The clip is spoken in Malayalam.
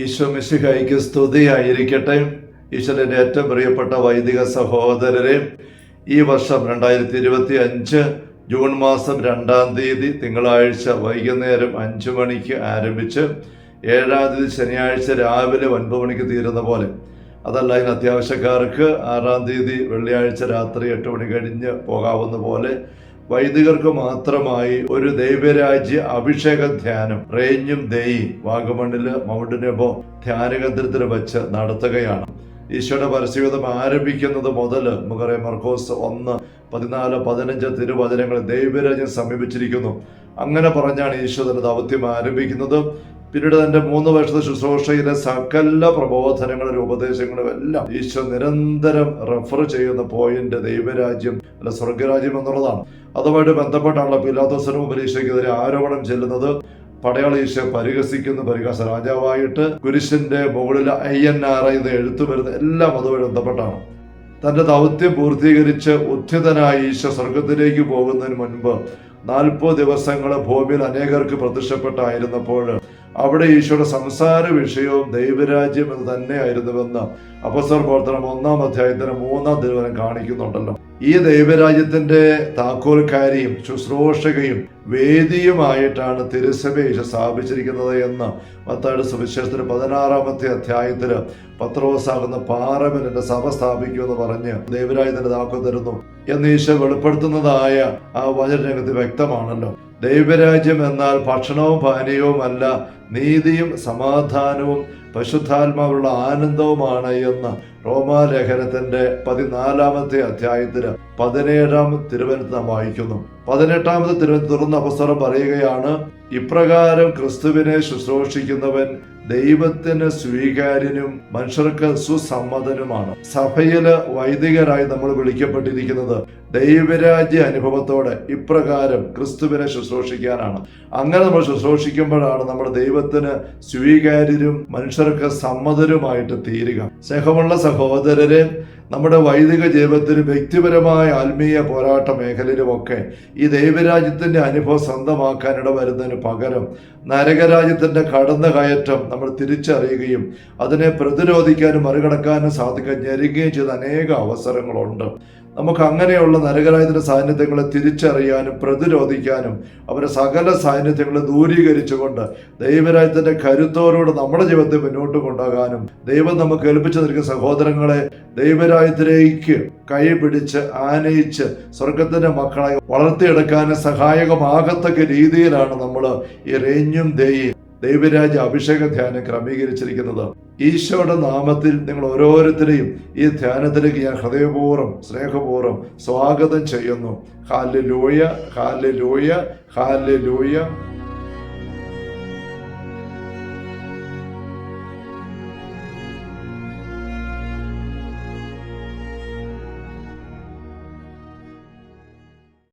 ഈശോ മിശിഹായിക്ക് സ്തുതിയായിരിക്കട്ടെ. ഈശ്വരന്റെ ഏറ്റവും പ്രിയപ്പെട്ട വൈദിക സഹോദരരെ ഈ വർഷം രണ്ടായിരത്തി ഇരുപത്തി അഞ്ച് ജൂൺ മാസം രണ്ടാം തീയതി തിങ്കളാഴ്ച വൈകുന്നേരം അഞ്ചു മണിക്ക് ആരംഭിച്ച് ഏഴാം തീയതി ശനിയാഴ്ച രാവിലെ ഒൻപത് മണിക്ക് തീരുന്ന പോലെ. അതല്ല അതിന് അത്യാവശ്യക്കാർക്ക് ആറാം തീയതി വെള്ളിയാഴ്ച രാത്രി എട്ട് മണി കഴിഞ്ഞ് പോകാവുന്ന പോലെ വൈദികർക്ക് മാത്രമായി ഒരു ദൈവരാജ്യ അഭിഷേക ധ്യാനം റേഞ്ഞും ദേയി വാഗമണ്ണിൽ മൗണ്ട് നെബോ ധ്യാനകേന്ദ്രത്തിൽ വെച്ച് നടത്തുകയാണ്. ഈശോയുടെ പരസ്യവിധം ആരംഭിക്കുന്നത് മുതൽ നമുക്കറിയാം മർക്കോസ് ഒന്ന് പതിനാല് പതിനഞ്ച് തിരുവചനങ്ങൾ ദൈവരാജ്യം സമീപിച്ചിരിക്കുന്നു. അങ്ങനെ പറഞ്ഞാണ് ഈശോ തന്റെ ദൗത്യം ആരംഭിക്കുന്നത്. പിന്നീട് തന്റെ മൂന്ന് വർഷത്തെ ശുശ്രൂഷയിലെ സകല പ്രബോധനങ്ങളും ഉപദേശങ്ങളും എല്ലാം ഈശോ നിരന്തരം റെഫർ ചെയ്യുന്ന പോയിന്റ് ദൈവരാജ്യം അല്ല സ്വർഗരാജ്യം എന്നുള്ളതാണ്. അതുമായിട്ട് ബന്ധപ്പെട്ടാണല്ലോ പിലാത്തോസനും പരീക്ഷയ്ക്കെതിരെ ആരോപണം ചെല്ലുന്നത്. പടയാളി ഈശോ പരിഹസിക്കുന്ന. പരിഹാസ രാജാവായിട്ട് കുരിശിന്റെ മുകളിൽ ഐ എൻ ആർ ഇത് എഴുത്തു വരുന്ന എല്ലാം അതുമായി ബന്ധപ്പെട്ടാണ്. തന്റെ ദൗത്യം പൂർത്തീകരിച്ച് ഉദ്ധിതനായ ഈശോ സ്വർഗത്തിലേക്ക് പോകുന്നതിന് മുൻപ് നാൽപ്പത് ദിവസങ്ങൾ ഭൂമിയിൽ അനേകർക്ക് പ്രത്യക്ഷപ്പെട്ടായിരുന്നപ്പോൾ അവിടെ ഈശോയുടെ സംസാര വിഷയവും ദൈവരാജ്യം എന്ന് തന്നെയായിരുന്നുവെന്ന് അപസർ പ്രവർത്തനം ഒന്നാം അധ്യായത്തിന് മൂന്നാം തിരുവനം കാണിക്കുന്നുണ്ടല്ലോ. ഈ ദൈവരാജ്യത്തിന്റെ താക്കോൽക്കാരിയും ശുശ്രൂഷകയും വേദിയുമായിട്ടാണ് തിരുസഭേഷ സ്ഥാപിച്ചിരിക്കുന്നത് എന്ന് മത്താട് സുവിശേഷത്തിന് പതിനാറാമത്തെ അധ്യായത്തിൽ പത്രോസാകുന്ന പാർലമെന്റിന്റെ സഭ സ്ഥാപിക്കുമെന്ന് പറഞ്ഞ് ദൈവരാജ്യത്തിന്റെ താക്കോൽ തരുന്നു. എന്ന് ഈശോ വെളിപ്പെടുത്തുന്നതായ ആ വചനരംഗത്ത് വ്യക്തമാണല്ലോ. ദൈവരാജ്യം എന്നാൽ ഭക്ഷണവും പാനീയവും അല്ല നീതിയും സമാധാനവും പശുദ്ധാത്മാവുള്ള ആനന്ദവുമാണ് എന്ന് റോമാലേഖനത്തിന്റെ പതിനാലാമത്തെ അധ്യായത്തിന് പതിനേഴാം തിരുവനന്തപുരം വായിക്കുന്നു. പതിനെട്ടാമത്തെ തിരുവനന്തപുരം അവസരം പറയുകയാണ് ഇപ്രകാരം ക്രിസ്തുവിനെ ശുശ്രൂഷിക്കുന്നവൻ ദൈവത്തിന് സ്വീകാര്യനും മനുഷ്യർക്ക് സുസമ്മതനുമാണ്. സഭയിൽ വൈദികരായി നമ്മൾ വിളിക്കപ്പെട്ടിരിക്കുന്നത് ദൈവരാജ്യ അനുഭവത്തോടെ ഇപ്രകാരം ക്രിസ്തുവിനെ ശുശ്രൂഷിക്കാനാണ്. അങ്ങനെ നമ്മൾ ശുശ്രൂഷിക്കുമ്പോഴാണ് നമ്മൾ ദൈവത്തിന് സ്വീകാര്യരും മനുഷ്യർക്ക് സമ്മതരുമായിട്ട് തീരുക. സ്നേഹമുള്ള സഹോദരരെ നമ്മുടെ വൈദിക ജീവിതത്തിലും വ്യക്തിപരമായ ആത്മീയ പോരാട്ട മേഖലയിലുമൊക്കെ ഈ ദൈവരാജ്യത്തിന്റെ അനുഭവം സ്വന്തമാക്കാനിട വരുന്നതിന് പകരം നരകരാജ്യത്തിന്റെ കടന്നു കയറ്റം നമ്മൾ തിരിച്ചറിയുകയും അതിനെ പ്രതിരോധിക്കാനും മറികടക്കാനും സാധിക്കാൻ ഞെരുകയും ചെയ്ത അനേക അവസരങ്ങളുണ്ട്. നമുക്ക് അങ്ങനെയുള്ള നരകരായതിന്റെ സാന്നിധ്യങ്ങളെ തിരിച്ചറിയാനും പ്രതിരോധിക്കാനും അവരെ സകല സാന്നിധ്യങ്ങളെ ദൂരീകരിച്ചുകൊണ്ട് ദൈവരാജ്യത്തിന്റെ കരുത്തോരോട് നമ്മുടെ ജീവിതത്തെ മുന്നോട്ട് കൊണ്ടുപോകാനും ദൈവം നമുക്ക് ഏൽപ്പിച്ചു നിൽക്കുന്ന സഹോദരങ്ങളെ ദൈവരാജ്യത്തിലേക്ക് കൈ പിടിച്ച് ആനയിച്ച് സ്വർഗത്തിന്റെ മക്കളെ വളർത്തിയെടുക്കാനും സഹായകമാകത്തക്ക രീതിയിലാണ് നമ്മൾ ഈ റേഞ്ഞും ദേയി ദൈവരാജ്യ അഭിഷേക ധ്യാനം ക്രമീകരിച്ചിരിക്കുന്നത് ഈശോയുടെ നാമത്തിൽ നിങ്ങൾ ഓരോരുത്തരെയും ഈ ധ്യാനത്തിലേക്ക് ഞാൻ ഹൃദയപൂർവം സ്നേഹപൂർവം സ്വാഗതം ചെയ്യുന്നു. ഹാൽ ലൂയ ഹാൽ ലൂയ ഹാൽ ലൂയ